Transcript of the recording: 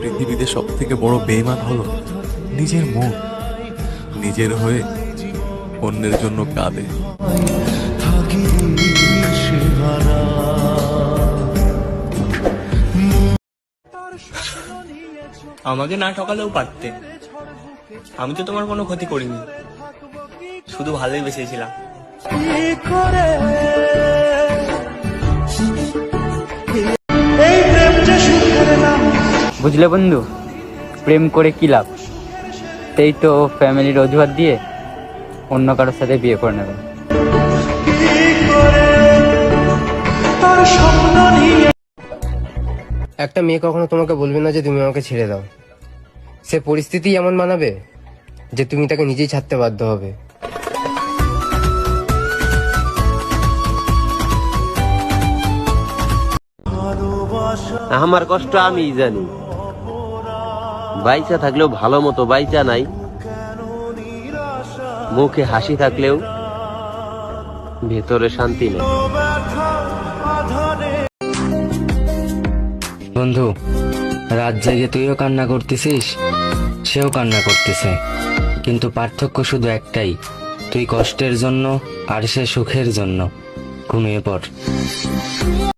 পৃথিবীতে সব থেকে বড় বেইমান হলো নিজের মন। নিজের হয়ে অন্যের জন্য কাঁদে। আমাকে না ঠকালেও পারতে আমি তো তোমার কোনো ক্ষতি করিনি। শুধু ভালোই বেসেছিলাম বুঝলে বন্ধু? প্রেম করে কি লাভ? সেই তো ফ্যামিলির অজুহাত দিয়ে অন্য কারোর সাথে বিয়ে করে নেবে। একটা মেয়ে কখনো তোমাকে বলবে না যে তুমি আমাকে ছেড়ে দাও। সে পরিস্থিতি এমন মানাবে যে তুমি তাকে নিজেই ছাড়তে বাধ্য হবে। আমার কষ্ট আমি জানি। বাইচা থাকলেও ভালো মতো বাইচা নাই। মুখে হাসি থাকলেও ভেতরে শান্তি নেই। বন্ধু, রাত জেগে তুইও কান্না করতেছিস, সেও কান্না করতেছে। কিন্তু পার্থক্য শুধু একটাই, তুই কষ্টের জন্য আর সে সুখের জন্য। ঘুমিয়ে পড়।